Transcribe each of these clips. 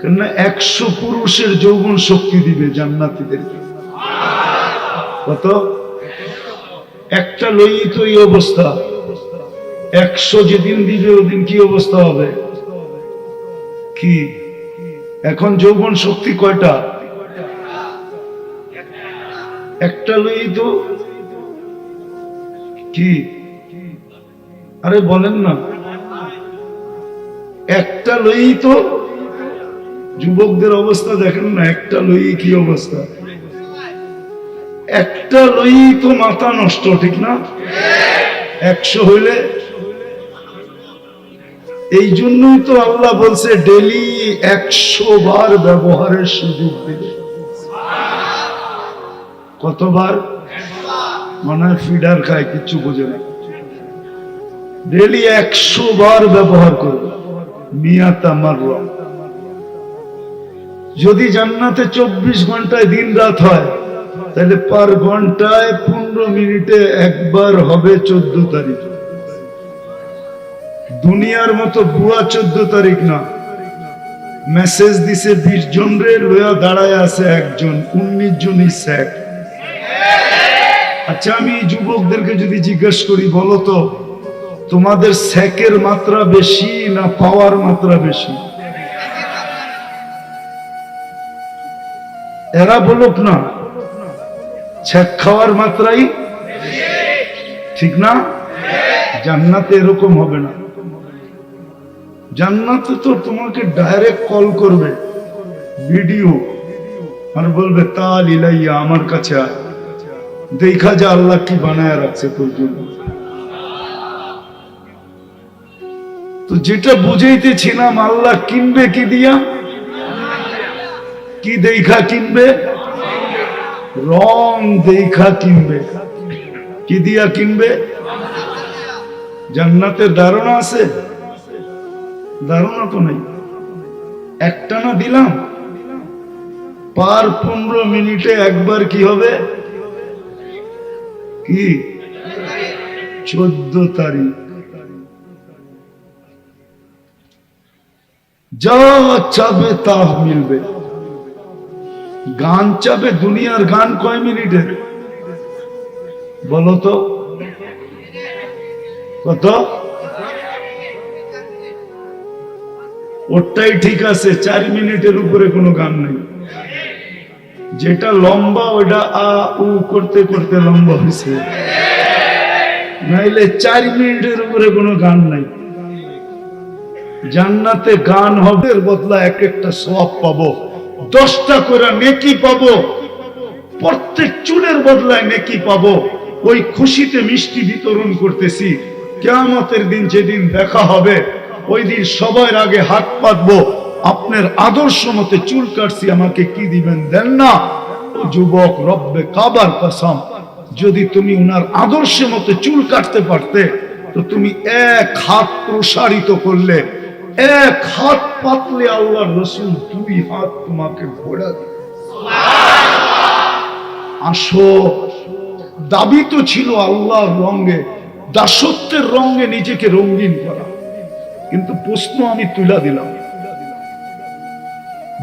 কেননা একশো পুরুষের যৌবন শক্তি দিবে জান্নাতিদেরকে কত? একটা লই তো এই অবস্থা। একশো যেদিন দিবে, ওদিন কি অবস্থা হবে? কি? এখন যৌবন শক্তি কয়টা? একটা লই তো কি? আরে বলেন না। একটা লই তো যুবকদের অবস্থা দেখেন না, একটা লই কি অবস্থা? একটা লই তো মাথা নষ্ট, ঠিক না? একশো হইলে? এই জন্যই তো আল্লাহ বলছে, ডেলি একশো বার ব্যবহারের সুযোগ দিবে। কতবার? মনে ফিডার খায়, কিচ্ছু বোঝে না। ডেলি একশো বার ব্যবহার করবে। মিয়াতা মাররা যদি জান্নাতে চব্বিশ ঘন্টায় দিন রাত হয়, তাহলে পার ঘন্টায় পনেরো মিনিটে একবার হবে চোদ্দ তারিখ। দুনিয়ার মতো বুয়া চোদ্দ তারিখ না। মেসেজ দিছে বিশ জন রে, লয়া দাঁড়ায় আছে একজন, উনিশ জনই স্যাক আচ্ছা আমি যুবকদেরকে যদি জিজ্ঞেস করি, বলো তো, তোমাদের স্যাকের মাত্রা বেশি না পাওয়ার মাত্রা বেশি? এরা বলুক না ছ্যাক খাওয়ার মাত্রাই ঠিক না? জান্নাতে এরকম হবে না। জান্নাতে তো তোমাকে ডাইরেক্ট কল করবে ভিডিও আর বলবে, তাল ইলাইয়া, আমার কাছে আয়। দেখা যা আল্লাহ কি বানায় রাখছে তোর জন্য। তো যেটা বুঝাইতেছিলাম, আল্লাহ কিনবে কি দিয়া? কি দেখা কিনবে? রং দেখা কিনবে। কি দিয়া কিনবে? জান্নাতের ধারণা আছে? ধারণা তো নেই। একটা না দিলাম? পার পনেরো মিনিটে একবার কি হবে? কি? চোদ্দ তারিখ। যা চাবে তা মিলবে। গান চাপে দুনিয়ার গান কয় মিনিটের বলো তো। কত? ওটাই ঠিক আছে, চার মিনিটের উপরে কোনো গান নেই। যেটা লম্বা ওটা আ, উ করতে করতে লম্বা হয়েছে। নাইলে চার মিনিটের উপরে কোনো গান নাই। জান্নাতে গান হবে বদলা এক একটা সব পাবো। দশটা করে নেকি পাবো। প্রত্যেক চুলের বদলায় নেকি পাবো। ওই খুশিতে মিষ্টি বিতরণ করতেছি। কেয়ামতের দিন যেদিন দেখা হবে, ওই দিন সবার আগে হাত পাতবো। আপনার আদর্শ মতে চুল কাটছি, আমাকে কি দিবেন দেন না? যুবক, রব্বে কাবার কসম, যদি তুমি উনার আদর্শ মতে চুল কাটতে পারতে, তো তুমি এক হাত প্রসারিত করলে এক হাত পাতলে আল্লাহ রসুল দুই হাত তোমাকে ঘোরা আসো, দাবি তো ছিল আল্লাহর রঙে, দাসত্বের রঙে নিজেকে রঙিন করা। কিন্তু প্রশ্ন আমি তুলা দিলাম।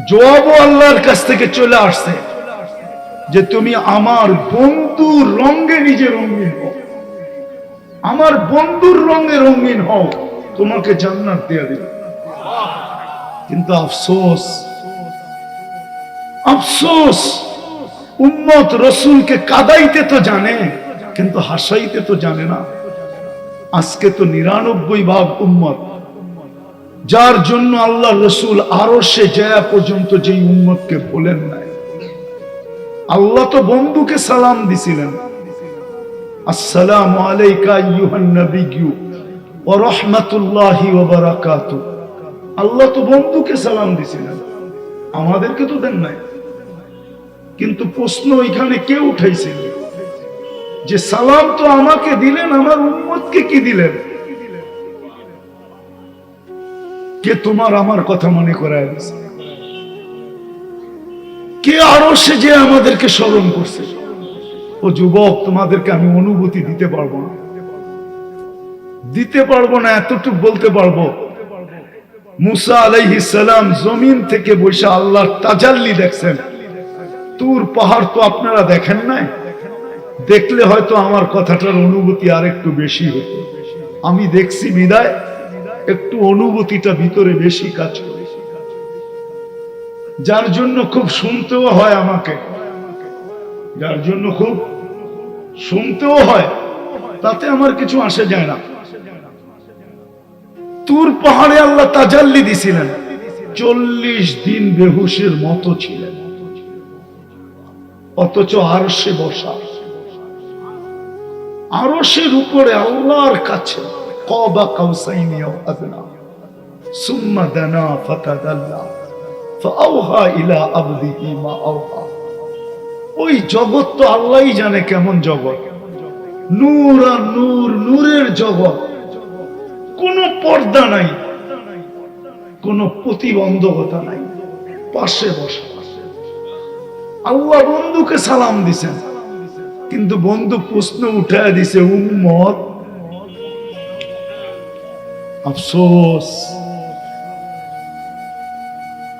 জবাবও আল্লাহর কাছ থেকে চলে আসছে যে তুমি আমার বন্ধুর রঙে নিজে রঙিন হও। আমার বন্ধুর রঙে রঙিন হও, তোমাকে জান্নাত দেয়া দিল কিন্তু আফসোস আফসোস উম্মত রসুলকে কাদাইতে তো জানে কিন্তু হাসাইতে তো জানে না আজকে তো নিরানব্বই ভাগ উম্মত যার জন্য আল্লাহ রসুল আরও সে জয়া পর্যন্ত যেই উম্মতকে বলেন নাই আল্লাহ তো বন্ধুকে সালাম দিছিলেন আসসালাম আলাইকা ইউহান নবিয়্যু ওয়া রাহমাতুল্লাহি ওয়া বারাকাতুহু আল্লাহ তো বন্ধুকে সালাম দিছিলেন। আমাদেরকে তো দেন নাই। কিন্তু প্রশ্ন এখানে কে উঠাইছিল যে সালাম তো আমাকে দিলেন, আমার উম্মতকে কি দিলেন? কে তোমার আমার কথা মনে করায় কে আরও সে যে আমাদেরকে স্মরণ করছে? ও যুবক, তোমাদেরকে আমি অনুভূতি দিতে পারব না। দিতে পারব না, এতটুকু বলতে পারব। মুসা আলাইহিস সালাম জমিন থেকে বসে আল্লাহর তাজাল্লি দেখছেন। তুর পাহাড় তো আপনারা দেখেন নাই। দেখলে হয়তো আমার কথাটার অনুভূতি আর একটু বেশি হতো। আমি দেখছি বিদায়, একটু অনুভূতিটা ভিতরে বেশি কাজ করে। যার জন্য খুব শুনতেও হয় আমাকে। যার জন্য খুব শুনতেও হয়, তাতে আমার কিছু আসে যায় না। তুর পাহাড়ে আল্লাহ তাজাল্লি দিছিলেন। চল্লিশ দিন বেহুশের মতো ছিলেন। অথচ আরশে বসা আরশের উপরে আল্লাহর কাছে কবা কাউসাইনি সুম্মা দানা ইলা আওহা। ওই জগৎ তো আল্লাহই জানে কেমন জগৎ। নূর আর নূর, নূরের জগৎ। কোনো পর্দা নাই, কোনো প্রতিবন্ধকতা নাই, পাশে বসা। আল্লাহ বন্ধুকে সালাম দিছেন, কিন্তু বন্ধু প্রশ্ন উঠায় দিছে, উম্মত, আফসোস,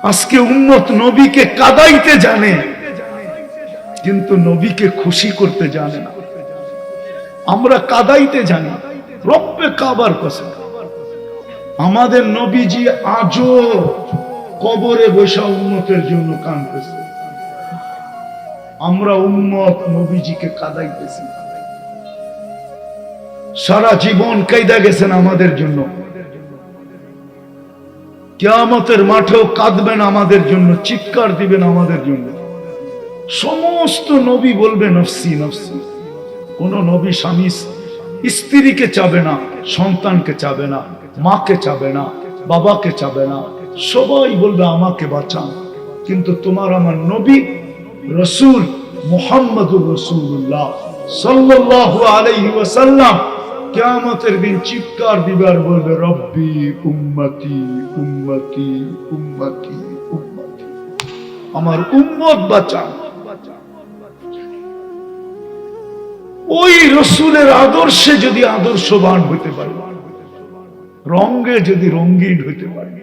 আজকে উম্মত নবীকে কাদাইতে জানে, কিন্তু নবীকে খুশি করতে জানে না। আমরা কাদাইতে জানি, রব্বে কাবার কসম। আমাদের নবীজি আজও কবরে বসা উন্মতের জন্য কানতেছে আমরা উন্মত নবীজিকে কাদাইতেছি। সারা জীবন কায়দা গেছেন আমাদের জন্য। কেয়ামতের মাঠেও কাঁদবেন আমাদের জন্য, চিৎকার দিবেন আমাদের জন্য। সমস্ত নবী বলবে, নফসি নফসি। কোন নবী স্বামী স্ত্রীকে চাবে না, সন্তানকে চাবে না। মাকে চাবে না, বাবাকে চাবে না, সবাই বলবে আমাকে বাঁচান কিন্তু তোমার আমার নবী, রসুল, মোহাম্মদুর রসুল্লাহ আলাইহি ওয়াসাল্লাম দিন চিৎকার বলবে, রব্বি উম্মতি উম্মতি উম্মতি উম্মতি, আমার উম্মত বাঁচান ওই রসুলের আদর্শে যদি আদর্শবান হইতে পারে রঙ্গে যদি রঙ্গিন হইতে পারে।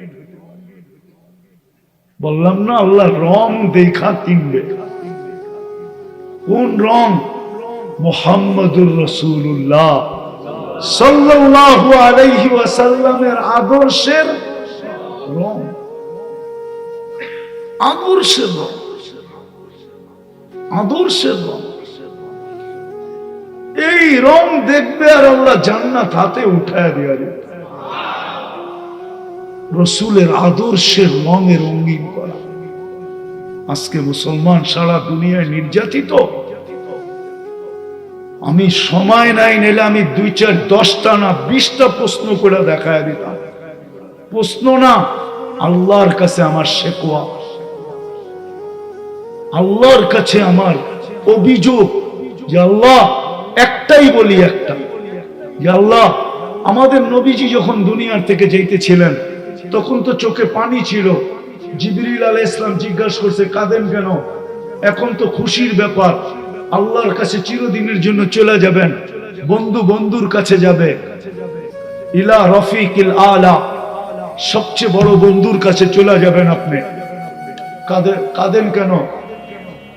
বললাম না, আল্লাহ রং দেখা কিনবে কোন রং? মোহাম্মদুর রসুল্লাহ ওয়াসাল্লামের আদর্শের রং। আদর্শের রং। আদর্শের রং। এই রং দেখবে আর আল্লাহ জান্নাত হাতে উঠায় দেওয়া যাবে রসুলের আদর্শের রঙে রঙিন করা। আজকে মুসলমান সারা দুনিয়ায় নির্যাতিত। আমি সময় নাই নিলে আমি দুই চার দশটা না বিশটা প্রশ্ন করে দেখায় দিতাম। প্রশ্ন না, আল্লাহর কাছে আমার শেকোয়া আল্লাহর কাছে আমার অভিযোগ আল্লাহ একটাই বলি একটা। আল্লাহ আমাদের নবীজি যখন দুনিয়ার থেকে যাইতেছিলেন তখন তো চোখে পানি ছিল। জিবরিল আলাহ ইসলাম জিজ্ঞাসা করছে, কাঁদেন কেন? এখন তো খুশির ব্যাপার। আল্লাহর কাছে চিরদিনের জন্য চলে যাবেন। বন্ধু বন্ধুর কাছে যাবে। ইলা রফিকিল আলা, সবচেয়ে বড় বন্ধুর কাছে চলে যাবেন আপনি। কাঁদে- কাঁদেন কেন?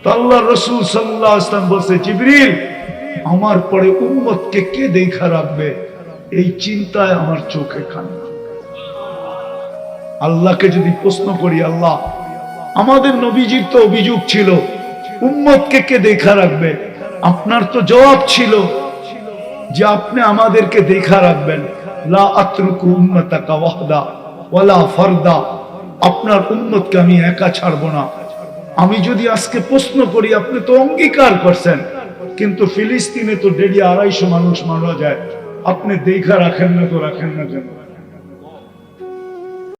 আল্লাহ রসুল সাল্লাহ ইসলাম বলছে, জিবরিল, আমার পরে উম্মতকে কে দেখা রাখবে? এই চিন্তায় আমার চোখে কান্না। আল্লাহকে যদি প্রশ্ন করি, আল্লাহ, আমাদের নবীজির তো অভিযোগ ছিল, উম্মতকে কে দেখা রাখবে? আপনার তো জবাব ছিল যে আপনি আমাদেরকে দেখা রাখবেন। লা আতরুকু উম্মতাকা আপনার উম্মতকে আমি একা ছাড়বো না। আমি যদি আজকে প্রশ্ন করি, আপনি তো অঙ্গীকার করছেন, কিন্তু ফিলিস্তিনে তো ডেলি আড়াইশো মানুষ মারা যায়। আপনি দেখা রাখেন না তো রাখেন না কেন?